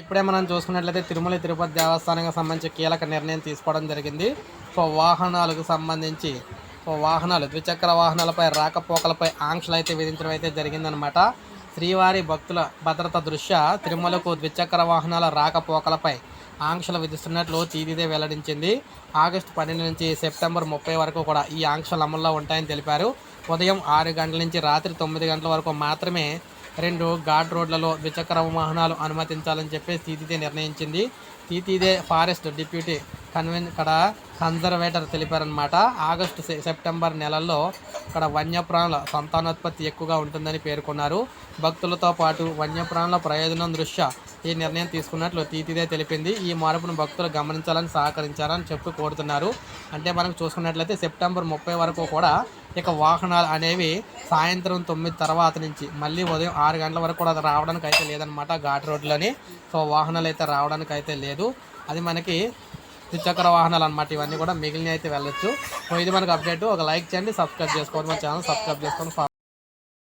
ఇప్పుడే మనం చూసుకున్నట్లయితే తిరుమల తిరుపతి దేవస్థానానికి సంబంధించి కీలక నిర్ణయం తీసుకోవడం జరిగింది. సో వాహనాలకు సంబంధించి సో వాహనాలు ద్విచక్ర వాహనాలపై రాకపోకలపై ఆంక్షలు అయితే విధించడం అయితే జరిగిందనమాట. శ్రీవారి భక్తుల భద్రత దృష్ట్యా తిరుమలకు ద్విచక్ర వాహనాల రాకపోకలపై ఆంక్షలు విధిస్తున్నట్లు తీదిదే వెల్లడించింది. ఆగస్టు పన్నెండు నుంచి సెప్టెంబర్ ముప్పై వరకు కూడా ఈ ఆంక్షలు అమల్లో ఉంటాయని తెలిపారు. ఉదయం ఆరు గంటల నుంచి రాత్రి తొమ్మిది గంటల వరకు మాత్రమే రెండు ఘాట్ రోడ్లలో ద్విచక్ర వాహనాలు అనుమతించాలని చెప్పి తీతిదే నిర్ణయించింది. తీతిదే ఫారెస్ట్ డిప్యూటీ కన్వెన్ ఇక్కడ కన్జర్వేటర్ తెలిపారనమాట ఆగస్టు సె- సెప్టెంబర్ నెలల్లో ఇక్కడ వన్యప్రాణుల సంతానోత్పత్తి ఎక్కువగా ఉంటుందని పేర్కొన్నారు. భక్తులతో పాటు వన్యప్రాణుల ప్రయోజనం దృష్ట్యా ఈ నిర్ణయం తీసుకున్నట్లు తీతిదే తెలిపింది. ఈ మార్పును భక్తులు గమనించాలని సహకరించారని చెప్పి కోరుతున్నారు. అంటే మనం చూసుకున్నట్లయితే సెప్టెంబర్ ముప్పై వరకు కూడా ఇక వాహనాలు అనేవి సాయంత్రం తొమ్మిది తర్వాత నుంచి మళ్ళీ ఉదయం ఆరు గంటల వరకు కూడా అది రావడానికి అయితే లేదనమాట ఘాట్ రోడ్లోని. సో వాహనాలు అయితే రావడానికి అయితే లేదు. అది మనకి ద్విచక్ర వాహనాలు అనమాట ఇవన్నీ కూడా మిగిలిన అయితే వెళ్ళొచ్చు. సో ఇది మనకు అప్డేట్. ఒక లైక్ చేయండి సబ్స్క్రైబ్ చేసుకోండి. మన ఛానల్ సబ్స్క్రైబ్ చేసుకొని